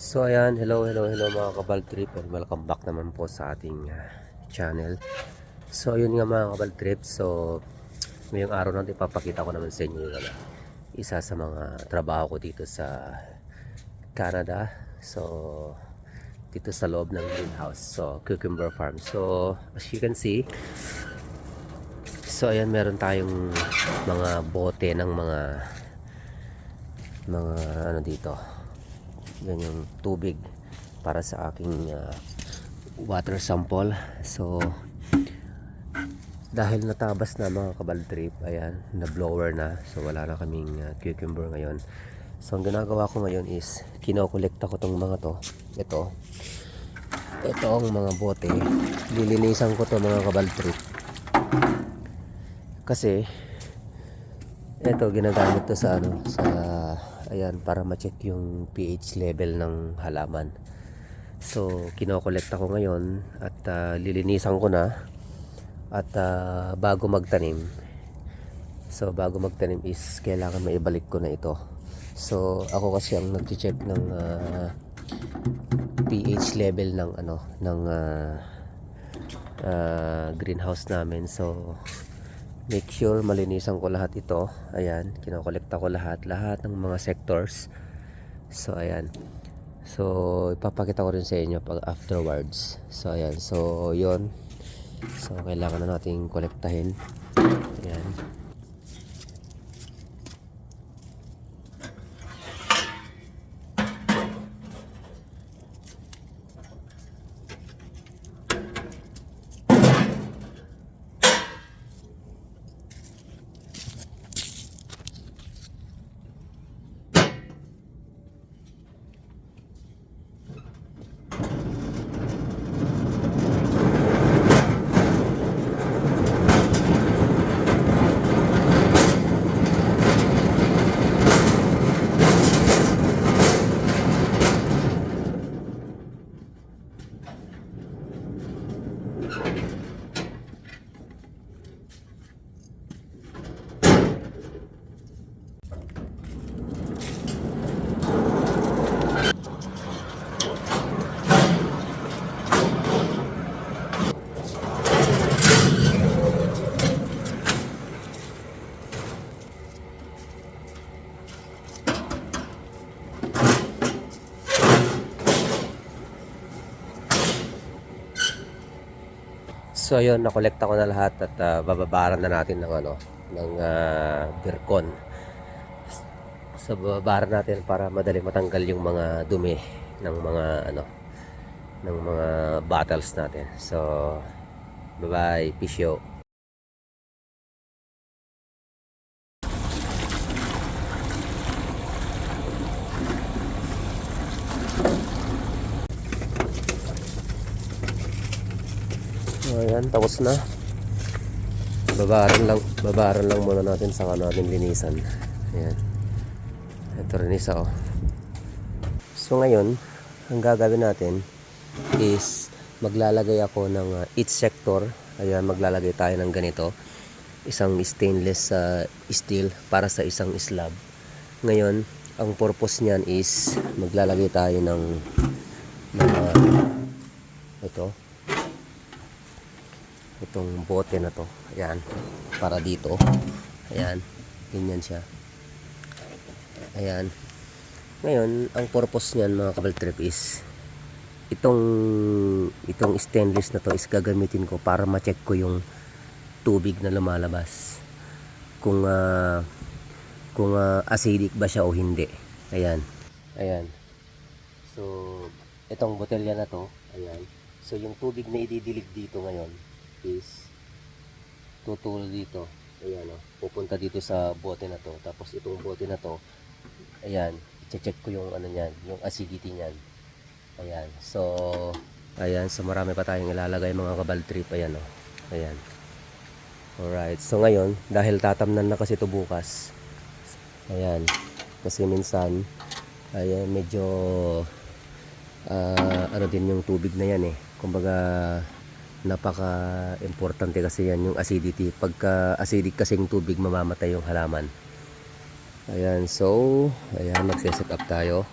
So ayan, hello, hello, hello mga kabal trip and welcome back naman po sa ating uh, channel. So yun nga mga kabal trip, so ngayong araw natin ipapakita ko naman sa inyo yung ano, isa sa mga trabaho ko dito sa Canada. So dito sa loob ng greenhouse, so cucumber farm. So as you can see, so ayan meron tayong mga bote ng mga mga ano dito yan yung tubig para sa aking uh, water sample. So dahil natabas na mga kabal trip ayan na blower na. So wala na kaming uh, cucumber ngayon. So ang ginagawa ko ngayon is kinokolekta ko tong mga to. Ito. Ito ang mga bote. Lilinisan ko to mga kabal trip. Kasi ito ginagamit to sa ano sa ayan para ma-check yung pH level ng halaman. So kinokolekta ko ngayon at ah, lilinisan ko na. At ah, bago magtanim. So bago magtanim is kailangan maibalik ko na ito. So ako kasi ang nag-check ng ah, pH level ng ano ng ah, ah, greenhouse namin. So make sure malinisan ko lahat ito. Ayan kinokolekta ko lahat lahat ng mga sectors. So ayan. So ipapakita ko rin sa inyo pag afterwards. So ayan. So yon so kailangan na nating kolektahin. Ayan So ayun, nakolekta ko na lahat at ah, bababaran na natin ng ano, ng uh, birkon. So bababaran natin para madali matanggal yung mga dumi ng mga ano ng mga bottles natin. So bye-bye, pisyo. So, ayan, tapos na. Babaran lang, babaran lang muna natin saka natin linisan. Ayan. Ito rin isa oh. So ngayon, ang gagawin natin is maglalagay ako ng uh, each sector. Ayan, maglalagay tayo ng ganito. Isang stainless uh, steel para sa isang slab. Ngayon, ang purpose niyan is maglalagay tayo ng ng uh, ito itong bote na to. Ayan. Para dito. Ayan. Ganyan siya. Ayan. Ngayon ang purpose niyan mga kabal trip is itong itong stainless na to is gagamitin ko para ma-check ko yung tubig na lumalabas. Kung ah, kung ah, acidic ba siya o hindi. Ayan. Ayan. So itong botelya na to ayan. So yung tubig na ididilig dito ngayon is tutulog dito. Ayan o pupunta dito sa bote na to. Tapos itong bote na to ayan i-check ko yung ano niyan yung acidity niyan. Ayan so ayan so marami pa tayong ilalagay mga kabal trip. Ayan o ayan. Alright so ngayon dahil tatamnan na kasi ito bukas ayan kasi minsan ayan medyo ah, ano din yung tubig na yan eh. Kumbaga napaka importante kasi yan yung acidity. Pagka acidic kasing tubig mamamatay yung halaman. Ayan so ayan magse-set up tayo